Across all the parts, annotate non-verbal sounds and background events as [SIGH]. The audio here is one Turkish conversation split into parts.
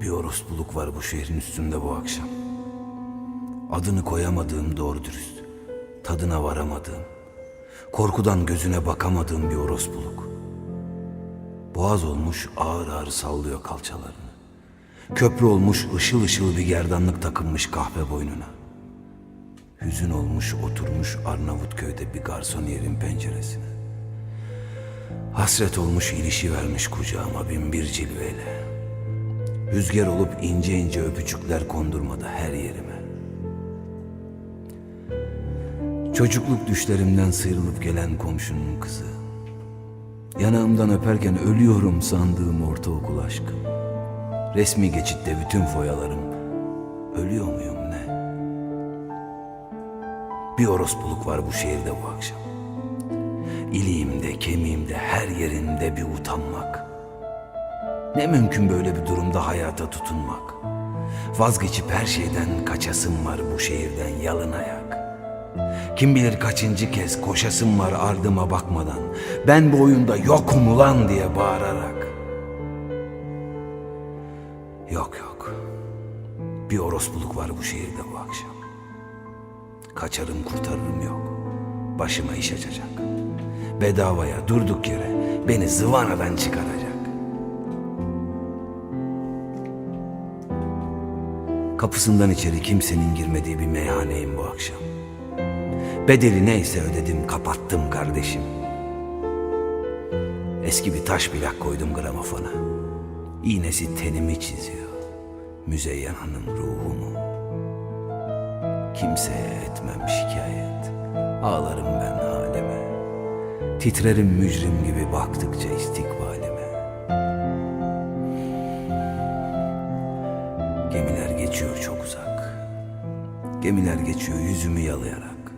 Bir orospuluk var bu şehrin üstünde bu akşam. Adını koyamadığım doğru dürüst, tadına varamadığım, korkudan gözüne bakamadığım bir orospuluk. Boğaz olmuş ağır ağır sallıyor kalçalarını. Köprü olmuş ışıl ışıl bir gerdanlık takılmış kahve boynuna. Hüzün olmuş oturmuş Arnavutköy'de bir garsoniyerin penceresine. Hasret olmuş ilişi vermiş kucağıma bin bir cilveyle. Rüzgar olup ince ince öpücükler kondurmadı her yerime. Çocukluk düşlerimden sıyrılıp gelen komşunun kızı. Yanağımdan öperken ölüyorum sandığım ortaokul aşkım. Resmi geçitte bütün foyalarım. Ölüyor muyum ne? Bir orospuluk var bu şehirde bu akşam. İliğimde, kemiğimde, her yerimde bir utanmak. Ne mümkün böyle bir durumda hayata tutunmak. Vazgeçip her şeyden kaçasım var bu şehirden yalın ayak. Kim bilir kaçıncı kez koşasım var ardıma bakmadan. Ben bu oyunda yokum ulan diye bağırarak. Yok yok. Bir orospuluk var bu şehirde bu akşam. Kaçarım kurtarırım yok. Başıma iş açacak. Bedavaya durduk yere beni zıvanadan çıkaracak. Kapısından içeri kimsenin girmediği bir meyhaneyim bu akşam. Bedeli neyse ödedim kapattım kardeşim. Eski bir taş plak koydum gramofona. İğnesi tenimi çiziyor. Müzeyyen Hanım ruhumu. Kimseye etmem şikayet. Ağlarım ben halime. Titrerim mücrim gibi baktıkça istikbalime. Gemiler geçiyor çok uzak. Gemiler geçiyor yüzümü yalayarak.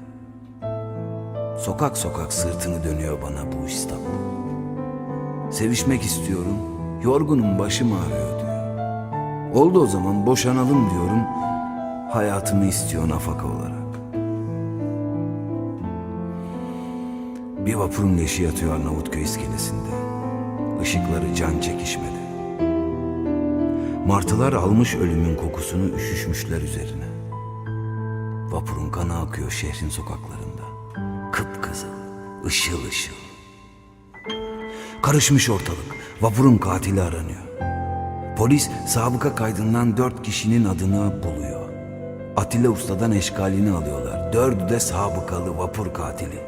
Sokak sokak sırtını dönüyor bana bu İstanbul. Sevişmek istiyorum, yorgunum başım ağrıyor diyor. Oldu o zaman boşanalım diyorum, hayatımı istiyor nafaka olarak. Bir vapurun leşi yatıyor Arnavutköy iskelesinde. Işıkları can çekişmedi. Martılar almış ölümün kokusunu üşüşmüşler üzerine. Vapurun kanı akıyor şehrin sokaklarında. Kıpkızıl, ışıl ışıl. Karışmış ortalık. Vapurun katili aranıyor. Polis sabıka kaydından dört kişinin adını buluyor. Atilla Usta'dan eşkalini alıyorlar. Dördü de sabıkalı vapur katili.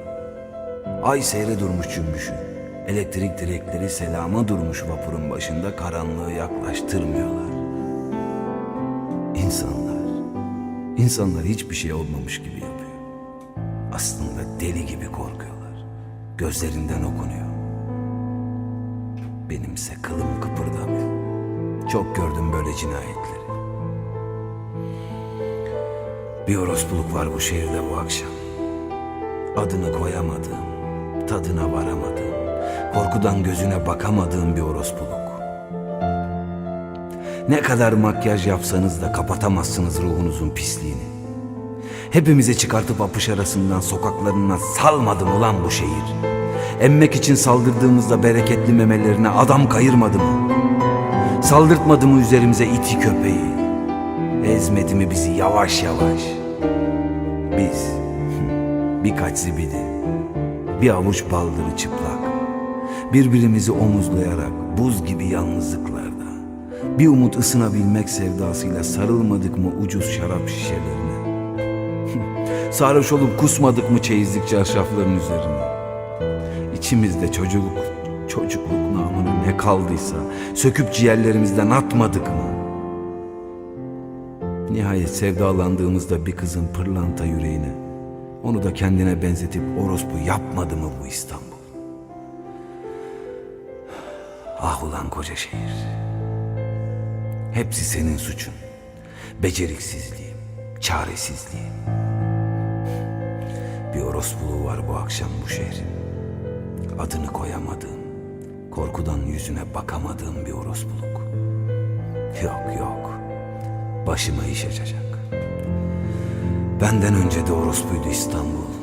Ay seyre durmuş cümbüşün. Elektrik direkleri selama durmuş vapurun başında karanlığı yaklaştırmıyorlar. İnsanlar, insanlar hiçbir şey olmamış gibi yapıyor. Aslında deli gibi korkuyorlar. Gözlerinden okunuyor. Benimse kılım kıpırdamıyor. Çok gördüm böyle cinayetleri. Bir orospuluk var bu şehirde bu akşam. Adını koyamadığım, tadına varamadığım, korkudan gözüne bakamadığım bir orospuluk. Ne kadar makyaj yapsanız da kapatamazsınız ruhunuzun pisliğini. Hepimizi çıkartıp apış arasından sokaklarına salmadım ulan bu şehir. Emmek için saldırdığımızda bereketli memelerine adam kayırmadı mı? Saldırtmadı mı üzerimize iti köpeği? Ezmedi mi bizi yavaş yavaş? Biz [LAUGHS] birkaç zibidi, bir avuç baldırı çıplak, birbirimizi omuzlayarak buz gibi yalnızlıklarda, bir umut ısınabilmek sevdasıyla sarılmadık mı ucuz şarap şişelerine? [LAUGHS] Sarhoş olup kusmadık mı çeyizlik çarşafların üzerine? İçimizde çocukluk, çocukluk namına ne kaldıysa söküp ciğerlerimizden atmadık mı? Nihayet sevdalandığımızda bir kızın pırlanta yüreğine onu da kendine benzetip orospu yapmadı mı bu İstanbul? Ah ulan koca şehir. Hepsi senin suçun. Beceriksizliğim, çaresizliğim. Bir orospuluğu var bu akşam bu şehrin. Adını koyamadığım, korkudan yüzüne bakamadığım bir orospuluk. Yok yok, başıma iş açacak. Benden önce de orospuydu İstanbul.